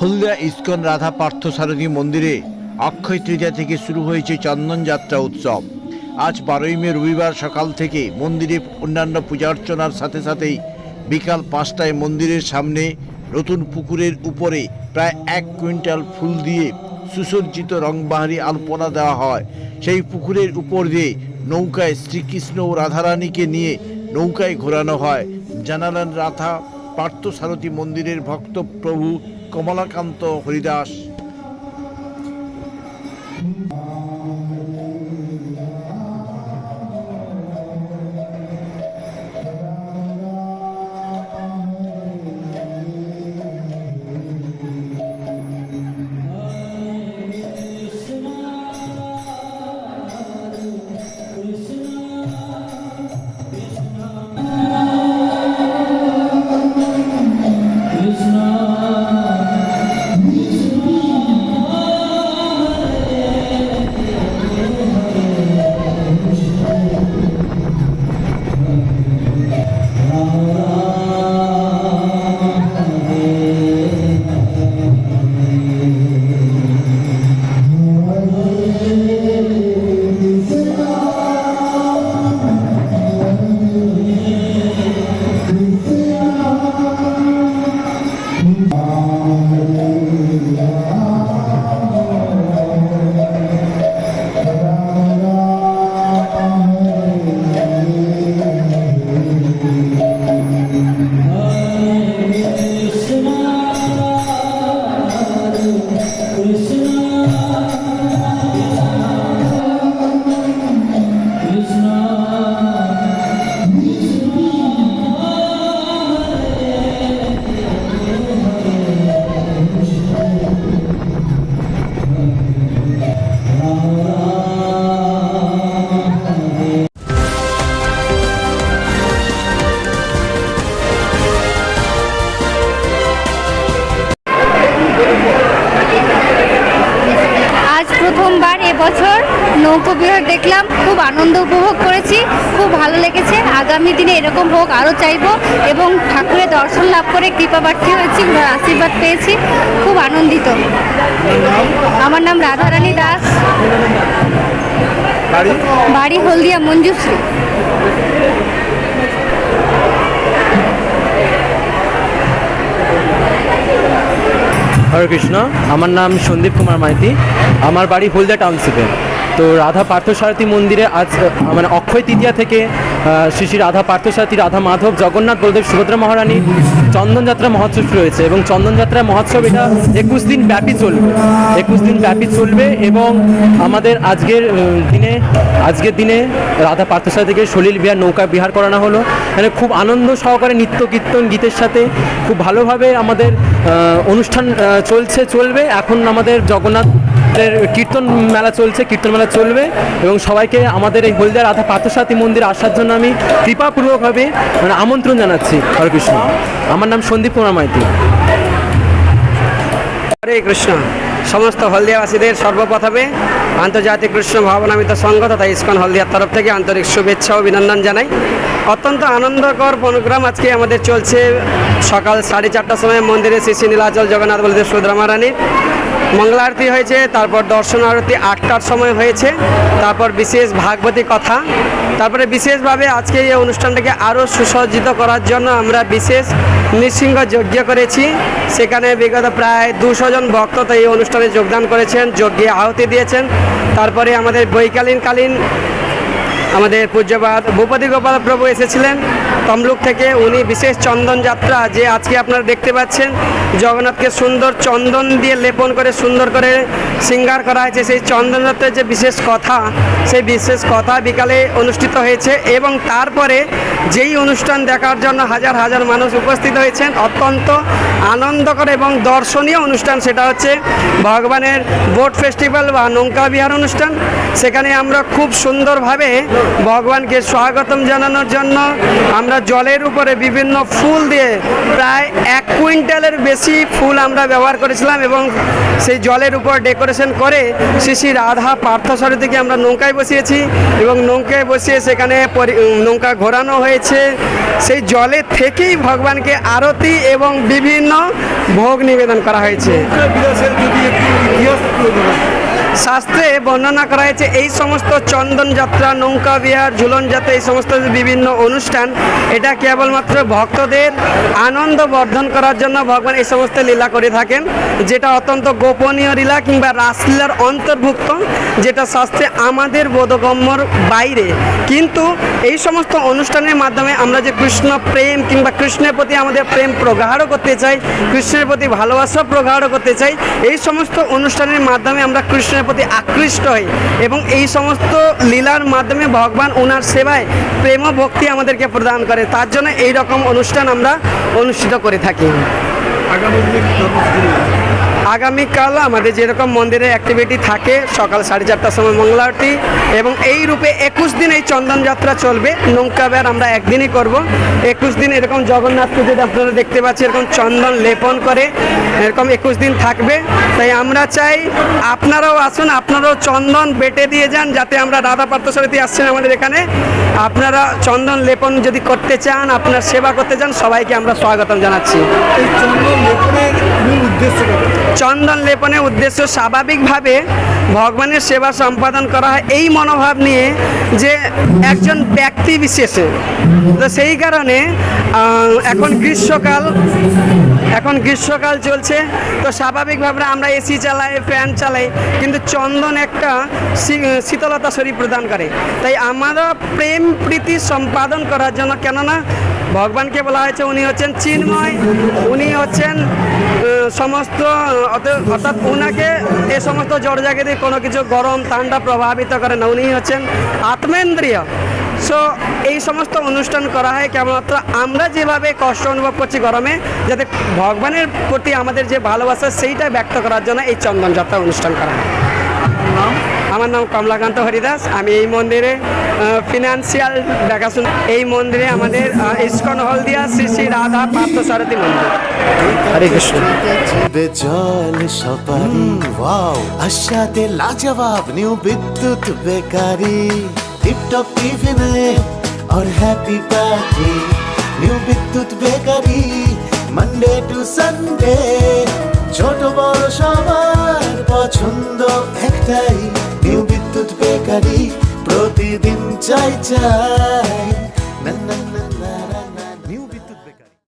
হলদিয়া ISKCON Radha Parthasarathi মন্দিরে অক্ষয় তৃতীয়া থেকে শুরু হয়েছে চন্দন যাত্রা উৎসব। আজ বারোই মে রবিবার সকাল থেকে মন্দিরে অন্যান্য পূজা অর্চনার সাথে সাথেই বিকাল পাঁচটায় মন্দিরের সামনে নতুন পুকুরের উপরে প্রায় এক কুইন্টাল ফুল দিয়ে সুসজ্জিত রংবাহারি আলপনা দেওয়া হয়। সেই পুকুরের উপর দিয়ে নৌকায় শ্রীকৃষ্ণ ও রাধারানীকে নিয়ে নৌকায় ঘোরানো হয়। জানালেন রাধা পার্থসারথী মন্দিরের ভক্ত প্রভু কমলাকান্ত হরিদাস। প্রথমবার নৌকো বিহার দেখলাম খুব আনন্দ উপভোগ করেছি খুব ভালো লেগেছে। আগামী দিনে এরকম হোক আরও চাইব এবং ঠাকুরের দর্শন লাভ করে কৃপা প্রার্থী হয়েছি আশীর্বাদ পেয়েছি খুব আনন্দিত। আমার নাম রাধারানী দাস। বাড়ি হলদিয়া মঞ্জুশ্রী। হরে কৃষ্ণ আমার নাম সন্দীপ কুমার মাইতি। আমার বাড়ি হলদিয়া টাউনশিপে। তো রাধা পার্থসারথী মন্দিরে আজ মানে অক্ষয় তৃতীয়া থেকে শ্রী শ্রী রাধা পার্থসারথী, রাধা মাধব, জগন্নাথ, বলদেব, সুভদ্রা মহারানী, চন্দনযাত্রা মহোৎসব শুরু হয়েছে এবং চন্দনযাত্রা মহোৎসব এটা একুশ দিন ব্যাপী চলবে। একুশ দিন ব্যাপী চলবে এবং আমাদের আজকের দিনে আজকের দিনে রাধা পার্থসারথীকে সলিল বিহার নৌকা বিহার করানো হলো। মানে খুব আনন্দ সহকারে নিত্য কীর্তন গীতের সাথে, খুব ভালোভাবে আমাদের অনুষ্ঠান চলছে, চলবে। এখন আমাদের জগন্নাথের কীর্তন মেলা চলছে, কীর্তন মেলা চলবে এবং সবাইকে আমাদের এই হলদিয়া রাধা পার্থসারথী মন্দির আসার জন্য আমি কৃপাপূর্বকভাবে মানে আমন্ত্রণ জানাচ্ছি হরে কৃষ্ণ আমার নাম সন্দীপ কুমার মাইতি। হরে কৃষ্ণ। সমস্ত হলদিয়াবাসীদের সর্বপ্রথমে আন্তর্জাতিক কৃষ্ণ ভাবনামিত সংঘ তথা ইস্কন হলদিয়ার তরফ থেকে আন্তরিক শুভেচ্ছা ও অভিনন্দন জানাই। অত্যন্ত আনন্দকর প্রোগ্রাম আজকে আমাদের চলছে সকাল সাড়ে চারটার সময় মন্দিরে শ্রী শ্রী নীলাচল জগন্নাথ বলদেব সুদ্রামা রানীর মঙ্গলা আরতি হয়েছে, তারপর দর্শন আরতি আটটার সময় হয়েছে, তারপর বিশেষ ভাগবতী কথা। তারপরে বিশেষভাবে আজকে এই অনুষ্ঠানটাকে আরও সুসজ্জিত করার জন্য আমরা বিশেষ নৃসিংহ যজ্ঞ করেছি। সেখানে বিগত প্রায় দুশো জন ভক্ত তো এই অনুষ্ঠানে যোগদান করেছেন, যজ্ঞে আহতি দিয়েছেন। তারপরে আমাদের বৈকালীন কালীন আমাদের পূজ্যপাত ভূপতি গোপাল প্রভু এসেছিলেন তমলুক থেকে। উনি বিশেষ চন্দন যাত্রা যে আজকে আপনারা দেখতে পাচ্ছেন, জগন্নাথকে সুন্দর চন্দন দিয়ে লেপন করে, সুন্দর করে সিঙ্গার করা হয়েছে। সেই চন্দন যাত্রার যে বিশেষ কথা, সেই বিশেষ কথা বিকালে অনুষ্ঠিত হয়েছে এবং তারপরে যেই অনুষ্ঠান দেখার জন্য হাজার হাজার মানুষ উপস্থিত হয়েছেন, অত্যন্ত আনন্দকর এবং দর্শনীয় অনুষ্ঠান সেটা হচ্ছে ভগবানের বোট ফেস্টিভ্যাল বা নৌকা বিহার অনুষ্ঠান। সেখানে আমরা খুব সুন্দরভাবে ভগবানকে স্বাগতম জানানোর জন্য আমরা জলের উপরে বিভিন্ন ফুল দিয়ে প্রায় এক কুইন্টালের বেশি ফুল আমরা ব্যবহার করেছিলাম এবং সেই জলের উপর ডেকোরেশন করে শ্রী রাধা পার্থসারথীকে আমরা নৌকায় বসিয়েছি এবং নৌকায় বসিয়ে সেখানে নৌকা ঘোরানো হয়েছে। সেই জলে থেকেই ভগবানকে আরতি এবং বিভিন্ন ভোগ নিবেদন করা হয়েছে। শাস্ত্রে বর্ণনা করা হয়েছে, এই সমস্ত চন্দন যাত্রা, নৌকা, বিহার, ঝুলন যাত্রা, এই সমস্ত বিভিন্ন অনুষ্ঠান, এটা কেবলমাত্র ভক্তদের আনন্দ বর্ধন করার জন্য ভগবান এই সমস্ত লীলা করে থাকেন, যেটা অত্যন্ত গোপনীয় লীলা কিংবা রাসলীলার অন্তর্ভুক্ত, যেটা শাস্ত্রে আমাদের বোধগম্যর বাইরে। কিন্তু এই সমস্ত অনুষ্ঠানের মাধ্যমে আমরা যে কৃষ্ণ প্রেম কিংবা কৃষ্ণের প্রতি আমাদের প্রেম প্রগাঢ় করতে চাই, কৃষ্ণের প্রতি ভালোবাসা প্রগাঢ় করতে চাই, এই সমস্ত অনুষ্ঠানের মাধ্যমে আমরা কৃষ্ণের প্রতি আকৃষ্ট হই এবং এই সমস্ত লীলার মাধ্যমে ভগবান ওনার সেবায় প্রেম ভক্তি আমাদেরকে প্রদান করে। তার জন্য এই রকম অনুষ্ঠান আমরা অনুষ্ঠিত করে থাকি। আগামীকাল আমাদের যেরকম মন্দিরে অ্যাক্টিভিটি থাকে, সকাল সাড়ে চারটার সময় মঙ্গলা আরতি এবং এই রূপে একুশ দিন এই চন্দন যাত্রা চলবে। নৌকা বের আমরা একদিনই করব। একুশ দিন এরকম জগন্নাথ পুজোতে আপনারা দেখতে পাচ্ছি এরকম চন্দন লেপন করে এরকম একুশ দিন থাকবে। তাই আমরা চাই আপনারাও আসুন, আপনারাও চন্দন বেটে দিয়ে যান যাতে আমরা রাধা পার্থসারথী আসছেন আমাদের এখানে। আপনারা চন্দন লেপন যদি করতে চান, আপনার সেবা করতে চান, সবাইকে আমরা স্বাগতম জানাচ্ছি। এই চন্দন লেপনের উদ্দেশ্য স্বাভাবিকভাবে ভগবানের সেবা সম্পাদন করা হয়। এই মনোভাব নিয়ে যে একজন ব্যক্তি বিশেষে। তো সেই কারণে এখন গ্রীষ্মকাল এখন গ্রীষ্মকাল চলছে। তো স্বাভাবিকভাবে আমরা এসি চালাই ফ্যান চালাই, কিন্তু চন্দন একটা শীতলতা শরীর প্রদান করে। তাই আমরা প্রেম প্রীতি সম্পাদন করার জন্য কেননা, ভগবানকে বলা হয়েছে, উনি হচ্ছেন চিন্ময়, উনি হচ্ছেন সমস্ত, অর্থাৎ উনাকে এ সমস্ত জড়জাগিরি কোনো কিছু গরম, ঠান্ডা প্রভাবিত করে না উনি হচ্ছেন আত্মেন্দ্রীয়। সো এই সমস্ত অনুষ্ঠান করা হয় কেবলমাত্র আমরা যেভাবে কষ্ট অনুভব করছি গরমে, যাতে ভগবানের প্রতি আমাদের যে ভালোবাসা, সেইটা ব্যক্ত করার জন্য এই চন্দনযাত্রা অনুষ্ঠান করা হয়। আমার নাম কমলাকান্ত হরিদাস আমি এই মন্দিরে ফিনান্সিয়াল দেখাশোনা এই মন্দিরে আমাদের আহ, ইস্কন হলদিয়া শ্রী শ্রী রাধা পার্থসারথী মন্দির হরে কৃষ্ণ জিবে জল সপারি ওয়াও আশাতে লাজবাব নিউ বিদ্যুৎ বেকারি টিপটপ টিফিনে और happy party new Bidyut bakery Monday to Sunday ছোট বড় সবার পছন্দ একটাই বেকারি প্রতিদিন চাই চাই।